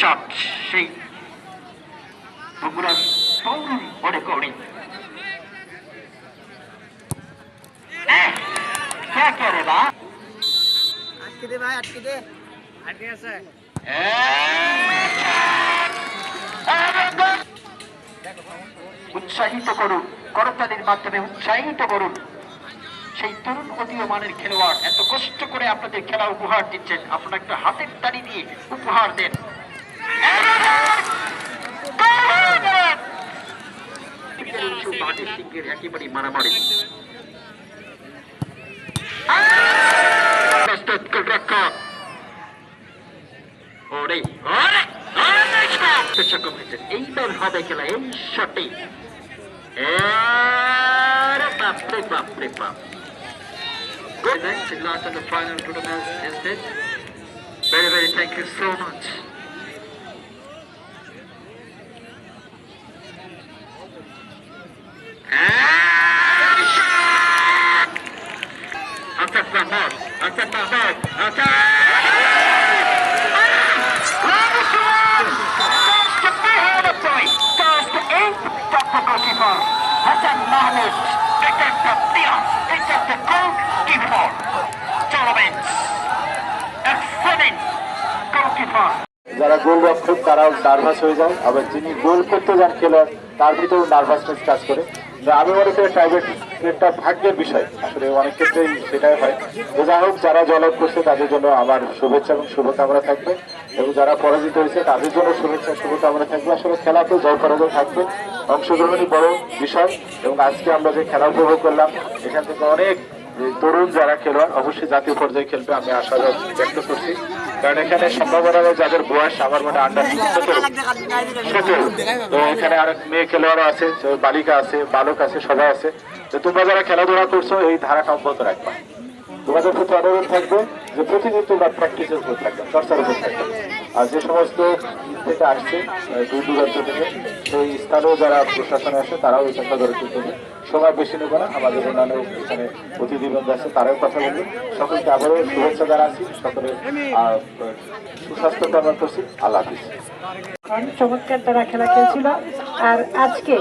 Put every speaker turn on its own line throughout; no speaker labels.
Shot সেই বগুড়ার তরুণ করি এহ, কে কে রে বা?
আটকে দে ভাই আটকে দে। আটকে আছে।
উৎসাহিত করুন করতালির মাধ্যমে উৎসাহিত করুন। সেই তরুণ অদীয়মানের খেলোয়াড় এত কষ্ট করে আপনাদের খেলা উপহার দিচ্ছেন। আপনারা একটা হাতের তালি দিয়ে উপহার দেন। একেবারে মারামারি প্রস্তুত গোলরক্ষক ওরে ওরে ওরে সক্ষম হয়েছেন এইবার হবে খেলা এই শটে বাপরে বাপরে বাপ Good night, the last and the final tournament is this. Very, very thank you so much. Hassan Mahmoud, এটা একটা প্লেয়ার, এটা একটা গোলকিপার। Tournament, excellent goalkeeper.
যারা গোল তারাও নার্ভাস হয়ে যায়। আবার যিনি গোল করতে যান খেলোয়াড় তার ভিতরেও নার্ভাসনেস কাজ করে। আমি মনে করি প্রাইভেট একটা ভাগ্যের বিষয়। আসলে অনেক ক্ষেত্রেই সেটাই হয়। তো যাই হোক যারা জয়লাভ করছে তাদের জন্য আমার শুভেচ্ছা এবং শুভকামনা থাকবে। এবং যারা পরাজিত হয়েছে তাদের জন্য শুভেচ্ছা শুভকামনা থাকবে। আসলে খেলাতে জয় পরাজয় থাকবে। অংশগ্রহণই বড় বিষয় এবং আজকে আমরা যে খেলা উপভোগ করলাম, এখান থেকে অনেক তরুণ যারা খেলোয়াড়, অবশ্যই জাতীয় পর্যায়ে খেলবে, আমি আশা ব্যক্ত করছি। কারণ এখানে সম্ভাবনা যাদের বয়স আমার মনে আন্ডার সতেরো। তো এখানে আরেক মেয়ে খেলোয়াড় আছে বালিকা আছে, বালক আছে, সবাই আছে। তো তোমরা যারা খেলাধুলা করছ, এই ধারাটা অব্যাহত রাখবা। তোমাদের প্রতি অনুরোধ থাকবে যে প্রতিদিন তোমরা প্র্যাকটিসের উপর থাকবে চর্চার উপর থাকবে আর যে সমস্ত থেকে আসছে দূর দূরান্ত থেকে সেই স্থানেও যারা প্রশাসনে আসে তারাও এই চেষ্টা করে তুলতে হবে সময় বেশি নেবে না আমাদের অন্যান্য এখানে অতিথিবৃন্দ আছে তারাও কথা বলবে। সকলকে আবারও শুভেচ্ছা জানাচ্ছি সকলের আহ, সুস্বাস্থ্য কামনা করছি আল্লাহ হাফিজ।
চমৎকার তারা খেলা খেলছিল। আর আজকে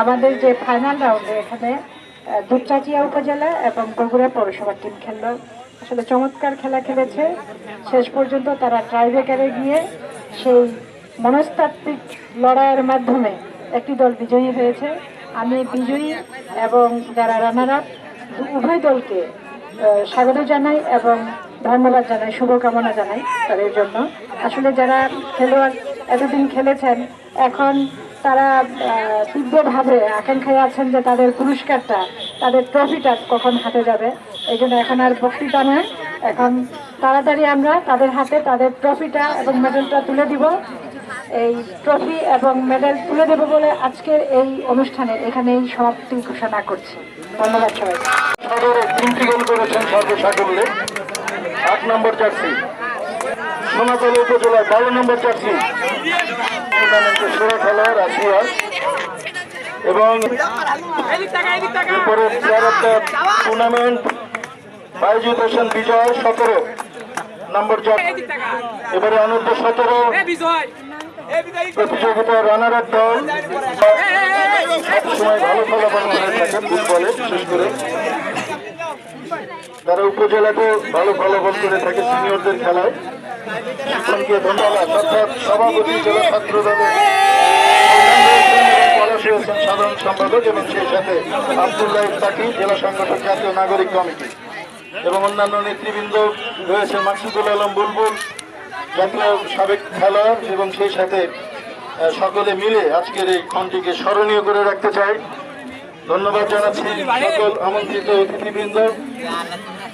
আমাদের যে ফাইনাল রাউন্ডে এখানে দুপচাচিয়া উপজেলা এবং বগুড়া পৌরসভার টিম খেললো। আসলে চমৎকার খেলা খেলেছে। শেষ পর্যন্ত তারা ট্রাইব্রেকারে গিয়ে সেই মনস্তাত্ত্বিক লড়াইয়ের মাধ্যমে একটি দল বিজয়ী হয়েছে। আমি বিজয়ী এবং যারা রানার আপ উভয় দলকে স্বাগত জানাই এবং ধন্যবাদ জানাই, শুভকামনা জানাই তাদের জন্য। আসলে যারা খেলোয়াড় এতদিন খেলেছেন, এখন তারা তীব্রভাবে আকাঙ্ক্ষায় আছেন যে তাদের পুরস্কারটা, তাদের ট্রফিটা কখন হাতে যাবে। এই জন্য এখন আর বক্তৃতা নয় এখন তাড়াতাড়ি আমরা তাদের হাতে তাদের ট্রফিটা এবং মেডেলটা তুলে দিব। এই ট্রফি এবং মেডেল তুলে দেব বলে আজকের এই অনুষ্ঠানে এখানেই সমাপ্তি ঘোষণা করছি। ধন্যবাদ
সদরে তিনটি নম্বর জার্সি। সোনাতলা উপজেলার বারো নম্বর জার্সি। টুর্নামেন্টের সেরা এবং এরপরে টুর্নামেন্ট বাইজু হোসেন বিজয় সতেরো নম্বর জার্সি এবারে অনূর্ধ্ব সতেরো প্রতিযোগিতা রানার আপ দল সবসময় ভালো ফলাফল করে থাকেন ফুটবলে বিশেষ করে তারা উপজেলাতে ভালো ফলাফল করে থাকে সিনিয়রদের খেলায় শিক্ষণকে ধন্যবাদ অর্থাৎ সভাপতি জেলা ছাত্র দলের সাধারণ সম্পাদক এবং সেই সাথে আবদুল্লাহ তাকি জেলা সংগঠক জাতীয় নাগরিক কমিটি এবং অন্যান্য নেতৃবৃন্দ রয়েছে মাকসুদুল আলম বুলবুল জাতীয় সাবেক খেলোয়াড় এবং সেই সাথে সকলে মিলে আজকের এই ক্ষণটিকে স্মরণীয় করে রাখতে চাই। ধন্যবাদ জানাচ্ছি সকল আমন্ত্রিত অতিথিবৃন্দ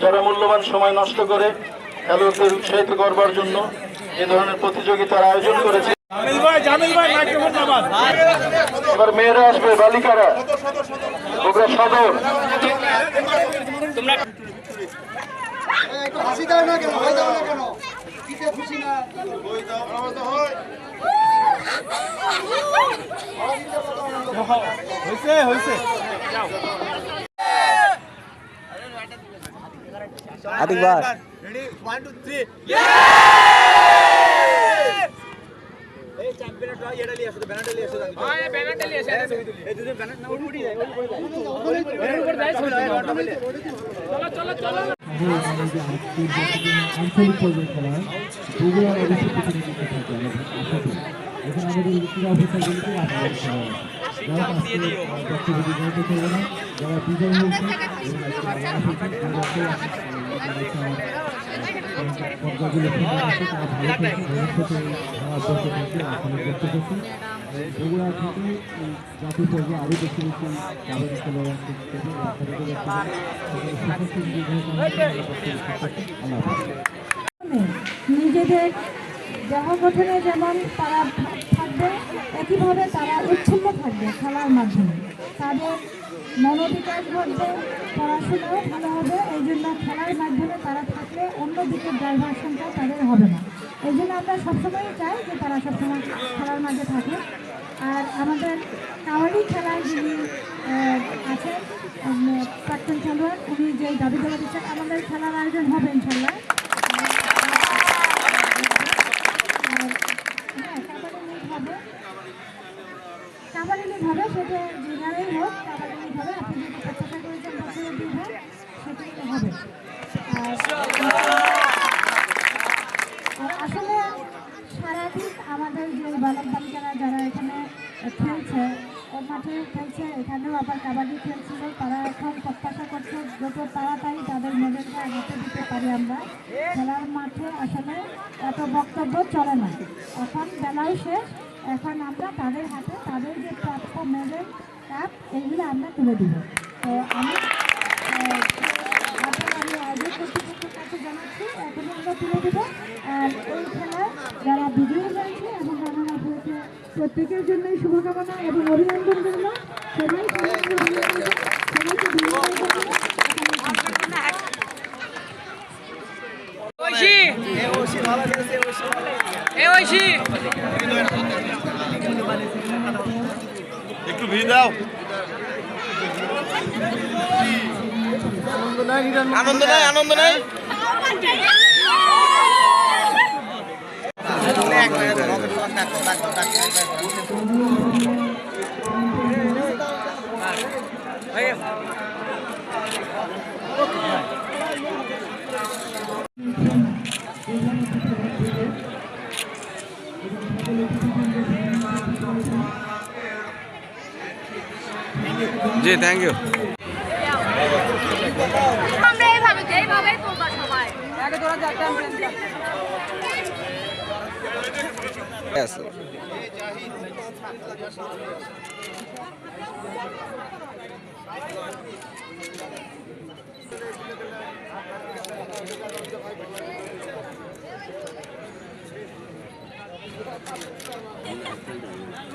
যারা মূল্যবান সময় নষ্ট করে খেলোয়াড়দের উৎসাহিত করবার জন্য এ ধরনের প্রতিযোগিতার আয়োজন করেছে। এবার মেয়েরা আসবে বালিকারা বগুড়া সদর।
হাসি দাও না কেন ভয় দাও না কেন কিসে খুশি না
আদিকবার দাও আমার হয় বগুড়ার অবশ্যই প্রতিনিধিত্ব থাকে আমাদের আশাতে এখানে আমাদের ক্রীড়া অফিসারগুলিকে আপনাদের খেলা হয় যারা আজকে বক্তব্য বিজয়িত করবে না যারা বিজয় হয়েছে এবং
নিজেদের দেহ গঠনে যেমন তারা থাকবে একইভাবে তারা উচ্ছন্ন থাকবে খেলার মাধ্যমে। তাদের মনোবিকাশ ঘটবে, পড়াশোনাও ভালো হবে, এই জন্য খেলার মাধ্যমে তারা থাকলে অন্য দিকের ডাইভার্সনটা তাদের হবে না। এই জন্য আমরা সবসময়ই চাই যে তারা সবসময় খেলার মাঝে থাকে আর আমাদের কাবাডি খেলায় যিনি আছেন প্রাক্তন খেলোয়াড়, উনি যে দাবি দেওয়া দিচ্ছেন, আমাদের খেলার আয়োজন হবে ইনশাল্লাহ হ্যাঁ, কাবাডি লিগ হবে। কাবাডি লিগ হবে সেটা যেভাবেই হোক কাবাডি লিগ হবে আপনি যদি প্রত্যাশা করেছেন বছরে দুই হোক সেটাই হবে আর আর আসলে সারাদিন আমাদের যে বালক বালিকারা যারা এখানে খেলছে ও মাঠে খেলছে এখানেও আবার কাবাডি খেলছিল, তারা এখন প্রত্যাশা করছে যত তাড়াতাড়ি তাদের মেডেলটা হাতে দিতে পারি আমরা। খেলার মাঠে আসলে এত বক্তব্য চলে না। এখন বেলাও শেষ, এখন আমরা তাদের হাতে তাদের যে প্রাপ্য মেডেল কাপ এগুলো আমরা তুলে দিব। তো আমি কর্তৃপক্ষের কাছে জানাচ্ছি এখন আমরা তুলে দেবো। আর এই খেলায় যারা বিজয়ী হয়েছে এবং রানার প্রত্যেকের জন্য শুভকামনা এবং অভিনন্দন সবাই
ঐশী
একটু ভিড় দাও। আনন্দ নাই আনন্দ নাই? জি থ্যাংক ইউ
Thank you.